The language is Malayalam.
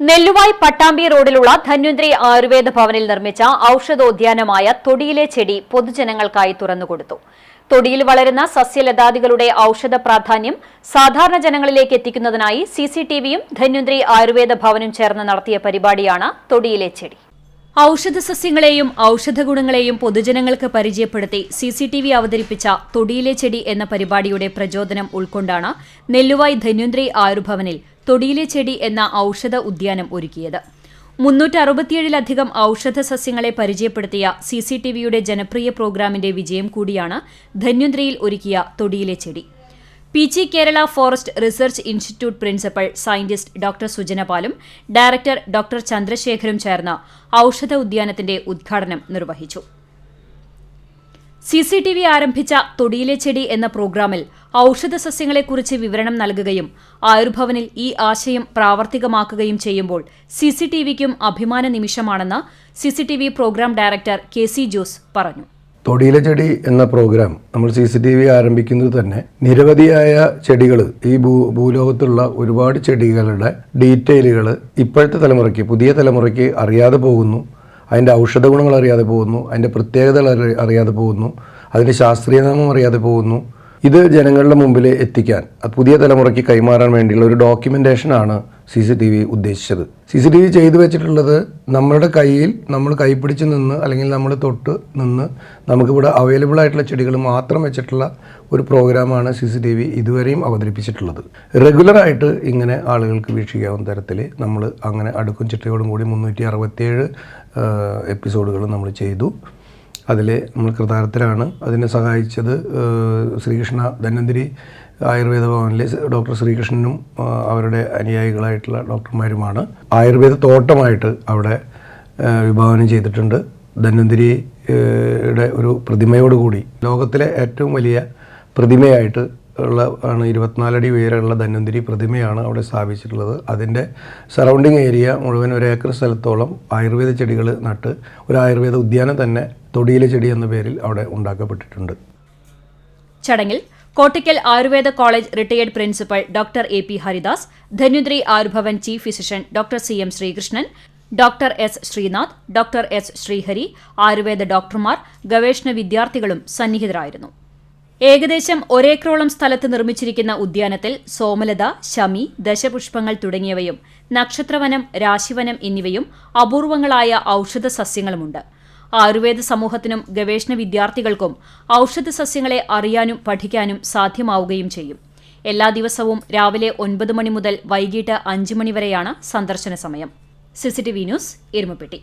നെല്ലുവായ് പട്ടാമ്പി റോഡിലുള്ള ധന്വന്ത്രി ആയുർവേദ ഭവനിൽ നിർമ്മിച്ച ഔഷധോദ്യാനമായ തൊടിയിലെ ചെടി പൊതുജനങ്ങൾക്കായി തുറന്നുകൊടുത്തു. തൊടിയിൽ വളരുന്ന സസ്യലതാദികളുടെ ഔഷധ പ്രാധാന്യം സാധാരണ ജനങ്ങളിലേക്ക് എത്തിക്കുന്നതിനായി സി സി ടി വിയും ആയുർവേദ ഭവനും ചേർന്ന് നടത്തിയ പരിപാടിയാണ് തൊടിയിലെ ചെടി. ഔഷധ സസ്യങ്ങളെയും ഔഷധ ഗുണങ്ങളെയും പൊതുജനങ്ങൾക്ക് പരിചയപ്പെടുത്തി സി സി ടി വി അവതരിപ്പിച്ച തൊടിയിലെ ചെടി എന്ന പരിപാടിയുടെ പ്രചോദനം ഉൾക്കൊണ്ടാണ് നെല്ലുവായ് ധന്വന്ത്രി ആയുർഭവനിൽ തൊടിയിലെ ചെടി എന്ന ഔഷധ ഉദ്യാനം ഒരുക്കിയത്. മുന്നൂറ്റി അറുപത്തിയേഴിലധികം ഔഷധ സസ്യങ്ങളെ പരിചയപ്പെടുത്തിയ സി സി ടി വിയുടെ ജനപ്രിയ പ്രോഗ്രാമിന്റെ വിജയം കൂടിയാണ് ധന്വന്ത്രിയിൽ ഒരുക്കിയ തൊടിയിലെ ചെടി. P G Kerala forest research institute principal scientist doctor സുജനപാലും director doctor ചന്ദ്രശേഖരും ചേർന്ന് ഔഷധ ഉദ്യാനത്തിന്റെ ഉദ്ഘാടനം നിർവഹിച്ചു. സി സി ടി വി ആരംഭിച്ച തൊടിയിലെ ചെടി എന്ന പ്രോഗ്രാമിൽ ഔഷധ സസ്യങ്ങളെക്കുറിച്ച് വിവരണം നൽകുകയും ആയുർഭവനിൽ ഈ ആശയം പ്രാവർത്തികമാക്കുകയും ചെയ്യുമ്പോൾ സി സി ടി വിക്കും അഭിമാന നിമിഷമാണെന്ന് C C T V program director K C Jose പറഞ്ഞു. തൊടിയിലെ ചെടി എന്ന പ്രോഗ്രാം നമ്മൾ സി സി ടി വി ആരംഭിക്കുന്നത് തന്നെ നിരവധിയായ ചെടികൾ ഈ ഭൂ ഭൂലോകത്തുള്ള ഒരുപാട് ചെടികളുടെ ഡീറ്റെയിലുകൾ ഇപ്പോഴത്തെ തലമുറയ്ക്ക് പുതിയ തലമുറയ്ക്ക് അറിയാതെ പോകുന്നു. അതിന്റെ ഔഷധ ഗുണങ്ങൾ അറിയാതെ പോകുന്നു. അതിന്റെ പ്രത്യേകതകൾ അറി- അറിയാതെ പോകുന്നു. അതിന്റെ ശാസ്ത്രീയ നാമം അറിയാതെ പോകുന്നു. ഇത് ജനങ്ങളുടെ മുമ്പിൽ എത്തിക്കാൻ പുതിയ തലമുറയ്ക്ക് കൈമാറാൻ വേണ്ടിയുള്ള ഒരു ഡോക്യുമെന്റേഷനാണ് സി സി ടി വി ഉദ്ദേശിച്ചത്. സി സി ടി വി ചെയ്തു വെച്ചിട്ടുള്ളത് നമ്മുടെ കയ്യിൽ നമ്മൾ കൈപ്പിടിച്ച് നിന്ന് അല്ലെങ്കിൽ നമ്മൾ തൊട്ട് നിന്ന് നമുക്കിവിടെ അവൈലബിൾ ആയിട്ടുള്ള ചെടികൾ മാത്രം വെച്ചിട്ടുള്ള ഒരു പ്രോഗ്രാമാണ് സി സി ടി വി ഇതുവരെയും അവതരിപ്പിച്ചിട്ടുള്ളത്. റെഗുലറായിട്ട് ഇങ്ങനെ ആളുകൾക്ക് വീക്ഷിക്കാവുന്ന തരത്തിൽ നമ്മൾ അങ്ങനെ അടുക്കും ചിട്ടയോടും കൂടി മുന്നൂറ്റി അറുപത്തിയേഴ് എപ്പിസോഡുകൾ നമ്മൾ ചെയ്തു. അതിൽ നമ്മൾ കൃതാർത്ഥരാണ്. അതിനെ സഹായിച്ചത് ശ്രീകൃഷ്ണ ധന്വന്തിരി ആയുർവേദ ഭവനിലെ ഡോക്ടർ ശ്രീകൃഷ്ണനും അവരുടെ അനുയായികളായിട്ടുള്ള ഡോക്ടർമാരുമാണ്. ആയുർവേദ തോട്ടമായിട്ട് അവിടെ വിഭാവനം ചെയ്തിട്ടുണ്ട്. ധന്വന്തിരി ഏഹ്, യുടെ ഒരു പ്രതിമയോടുകൂടി. ലോകത്തിലെ ഏറ്റവും വലിയ പ്രതിമയായിട്ട് ഉള്ള ആണ് ഇരുപത്തിനാലടി ഉയരമുള്ള ധന്വന്തിരി പ്രതിമയാണ് അവിടെ സ്ഥാപിച്ചിട്ടുള്ളത്. അതിന്റെ സറൗണ്ടിങ് ഏരിയ മുഴുവൻ ഒരു ഏക്കർ സ്ഥലത്തോളം ആയുർവേദ ചെടികൾ നട്ട് ഒരു ആയുർവേദ ഉദ്യാനം തന്നെ തൊടിയിലെ ചെടി എന്ന പേരിൽ അവിടെ ഉണ്ടാക്കപ്പെട്ടിട്ടുണ്ട്. ചടങ്ങിൽ Kottakkal Ayurveda college retired principal doctor A P Haridas ധന്യുദ്രി Ayurbhavan chief physician doctor C M Sreekrishnan doctor S Srinath doctor S Sreehari Ayurveda ഡോക്ടർമാർ ഗവേഷണ വിദ്യാർത്ഥികളും സന്നിഹിതരായിരുന്നു. ഏകദേശം ഒരേക്കറോളം സ്ഥലത്ത് നിർമ്മിച്ചിരിക്കുന്ന ഉദ്യാനത്തിൽ സോമലത ശമി ദശപുഷ്പങ്ങൾ തുടങ്ങിയവയും നക്ഷത്രവനം രാശിവനം എന്നിവയും അപൂർവങ്ങളായ ഔഷധ സസ്യങ്ങളുമുണ്ട് ആയുർവേദ സമൂഹത്തിനും ഗവേഷണ വിദ്യാർത്ഥികൾക്കും ഔഷധ സസ്യങ്ങളെ അറിയാനും പഠിക്കാനും സാധ്യമാവുകയും ചെയ്യും. എല്ലാ ദിവസവും രാവിലെ ഒൻപത് മണി മുതൽ വൈകിട്ട് അഞ്ച് മണി വരെയാണ് സന്ദർശന സമയം. CCTV news Erumapetty.